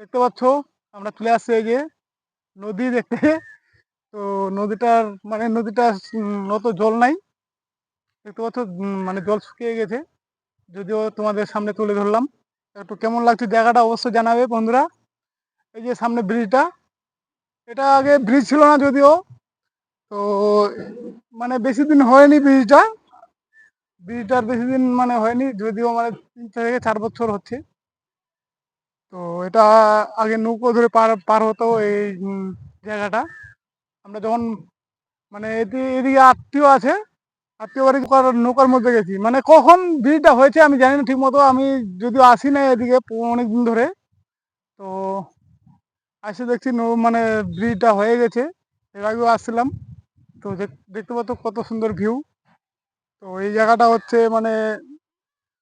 দেখতে পাচ্ছ? আমরা চলে আসছি এই যে নদী দেখতে। তো নদীটার মানে নদীটার নত জল নাই। দেখতে পাচ্ছ? মানে জল শুকিয়ে গেছে। যদিও তোমাদের সামনে তুলে ধরলাম। একটু কেমন লাগছে জায়গাটা অবশ্যই জানাবে বন্ধুরা। এই যে সামনে ব্রিজটা, এটা আগে ব্রিজ ছিল না যদিও। তো মানে বেশি দিন হয়নি ব্রিজটা। ব্রিজটার বেশি দিন মানে হয়নি, যদিও মানে তিন থেকে চার বছর হচ্ছে। এটা আগে নৌকো ধরে পার পার হতো এই জায়গাটা। আমরা যখন মানে এদি, এদিকে আত্মীয় আছে, আত্মীয় বাড়ি নৌকার মধ্যে গেছি। মানে কখন ব্রিজটা হয়েছে আমি জানি না ঠিক মতো আমি যদিও আসি না এদিকে অনেক দিন ধরে। তো আসে দেখছি মানে ব্রিজটা হয়ে গেছে। এর আগেও আসছিলাম। তো দেখতে পাচ্ছ কত সুন্দর ভিউ। তো এই জায়গাটা হচ্ছে মানে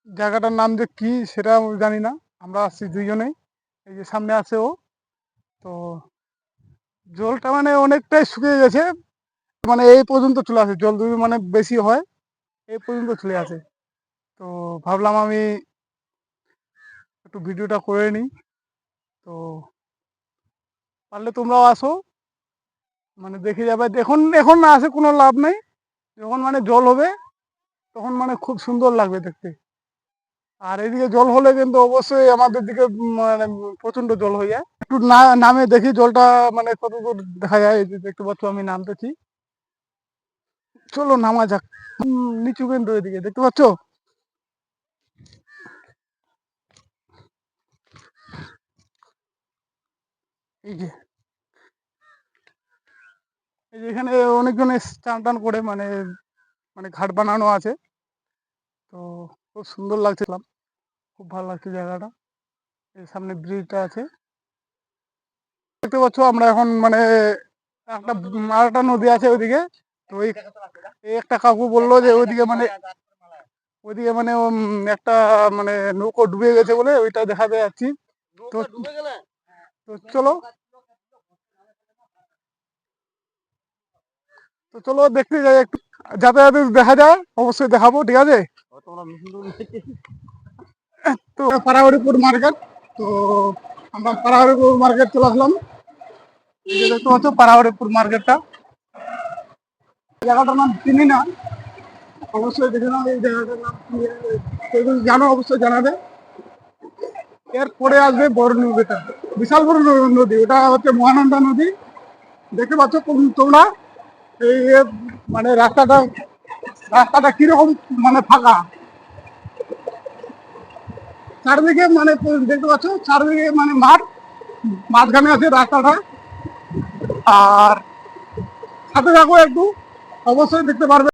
জায়গাটার নাম যে কি সেটা জানি না। আমরা আসছি দুইজনেই। এই যে সামনে আছে ও, তো জলটা মানে অনেকটাই শুকিয়ে গেছে। মানে এই পর্যন্ত চলে আসে, জল যদি মানে বেশি হয়, এই পর্যন্ত চলে আসে। তো ভাবলাম আমি একটু ভিডিওটা করে নিই। তো পারলে তোমরাও আসো মানে দেখে যাবে। এখন এখন না আসে কোনো লাভ নেই। যখন মানে জল হবে, তখন মানে খুব সুন্দর লাগবে দেখতে। আর এদিকে জল হলে কিন্তু অবশ্যই আমাদের দিকে মানে প্রচণ্ড জল হয়ে যায়। একটু নামে দেখি জলটা মানে কত দূর দেখা যায় দেখতে পাচ্ছ আমি নামতেছি। চলো নামা যাক। নিচু কিন্তু এদিকে, দেখতে পাচ্ছ? এই যে। এই যে এখানে অনেকজন চান টান করে মানে মানে ঘাট বানানো আছে। তো খুব সুন্দর লাগছিলাম খুব ভালো লাগছে জায়গাটা। এই সামনে ব্রিজটা আছে। দেখতে পাচ্ছ আমরা এখন মানে একটা উম আর একটা নদী আছে ওইদিকে। তো ওই একটা কাকু বলল যে ওইদিকে মানে ওইদিকে মানে একটা মানে নৌকো ডুবে গেছে বলে ওইটা দেখাতে যাচ্ছি। তো তো চলো। তো চলো দেখতে যাই একটু। যাতে যাতে দেখা যায় অবশ্যই দেখাবো ঠিক আছে? তো মার্কেট, তো আমরা মার্কেট চলে আসলাম। দেখতে পাচ্ছ মার্কেটটা। জায়গাটার নাম চিনি না অবশ্যই দেখে নাও, এই জায়গাটার নাম জানো, অবশ্যই জানাবে। এরপরে আসবে বড় নদীটা। বিশাল বড় নদী। ওটা হচ্ছে মহানন্দা নদী। দেখতে পাচ্ছ তোম- তোমরা? এই মানে রাস্তাটা রাস্তাটা কীরকম মানে ফাঁকা? চারদিকে মানে দেখতে পাচ্ছ, চারদিকে মানে মাঠ, মাঝখানে আছে রাস্তাটা। আর সাথে থাকো একটু, অবশ্যই দেখতে পারবে।